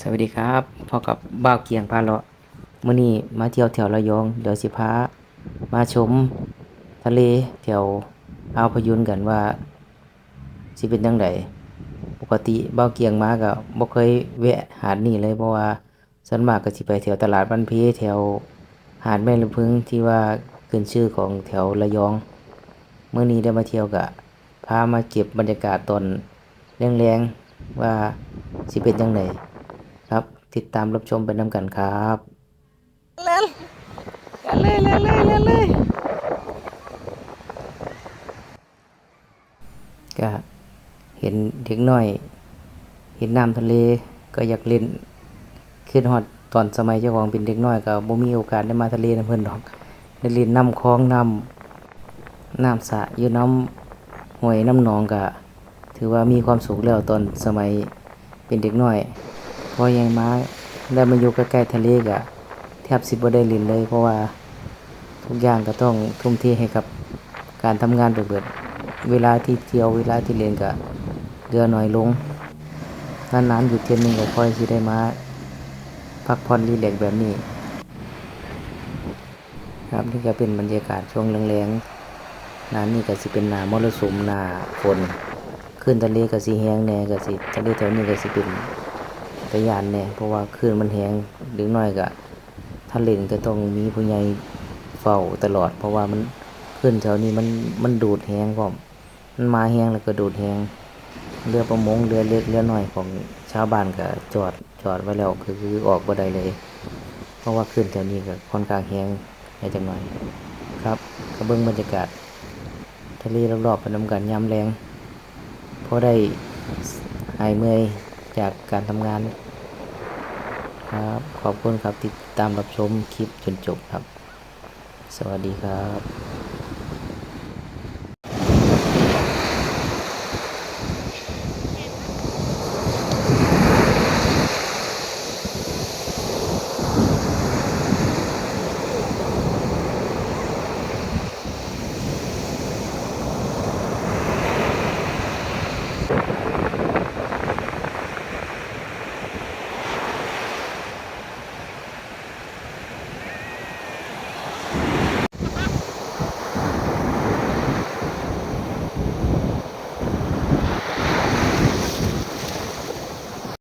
สวัสดีครับพอกับบ้าวเกียงพาเลาะมื้อนี้มาเที่ยวแถวระยอง เดี๋ยวสิพามาชม ทะเลแถวอ่าวพยุนกันว่าสิเป็นจังไดปกติบ้าวเกียงมาก็บ่เคยแวะหาดนี้เลยเพราะว่าส่วนมากก็สิไปแถวตลาดบ้านเพแถวหาดแม่ลำพึงที่ว่าขึ้นชื่อของแถวระยองเมื้อนี้ได้มาเที่ยวก็พามาเก็บบรรยากาศตอนแรงๆว่าสิเป็นจังได ครับ ติดตามรับชมไปนำกันครับเล่นกันเลยเล่นเลยเล่นเลยก็เห็นเด็กน้อย เห็นน้ำทะเลก็อยากเล่นขึ้นฮอดตอนสมัยเจ้าของเป็นเด็กน้อยก็บ่มีโอกาสได้มาทะเลนํเพิ่นดอกได้เล่นน้ำคลองน้ำน้ำสระอยู่น้ำห้วยน้ำหนองก็ถือว่ามีความสุขแล้วตอนสมัยเป็นเด็กน้อย พอยังมาได้มาอยู่ใกล้ๆทะเลก็แทบสิบ่ได้เล่นเลย เพราะว่าทุกอย่างก็ต้องทุ่มเทให้กับการทำงานไปเบิด เวลาที่เที่ยวเวลาที่เรียนก็เหลือน้อยลงนานๆอยู่เที่ยหนึงก็ค่อยสิได้มาพักผ่อนรีแลกแบบนี้ ครับนี่ก็เป็นบรรยากาศช่วงแรงๆน้านี่ก็สิเป็นหน้ามรสุมหน้าฝนขึ้นทะเลก็สิแห้งแน่ก็สิทะเลแถวนี้ก็สิเป็น ตะยานแหน่ยเพราะว่าคลื่นมันแห้งเด็กน้อยก็ถ้าเล่นก็ต้องมีผู้ใหญ่เฝ้าตลอด เพราะว่ามันขึ้นแถวนี้มันมันดูดแห้งพร้อมมันมาแห้งแล้วก็ดูดแห้งเรือประมงเรือเล็กเรือน้อยของชาวบ้านก็จอดจอดไว้แล้วคือคือออกบ่ได้เลย เพราะว่าขึ้นแถวนี้ก็ค่อนข้างแห้งแค่จังหน่อยครับก็เบิ่งบรรยากาศทะเลรอบๆไปนำกันยามแรงพอได้หายเมื่อยจากการทำงาน ครับ ขอบคุณครับติดตามรับชมคลิปจนจบครับ สวัสดีครับ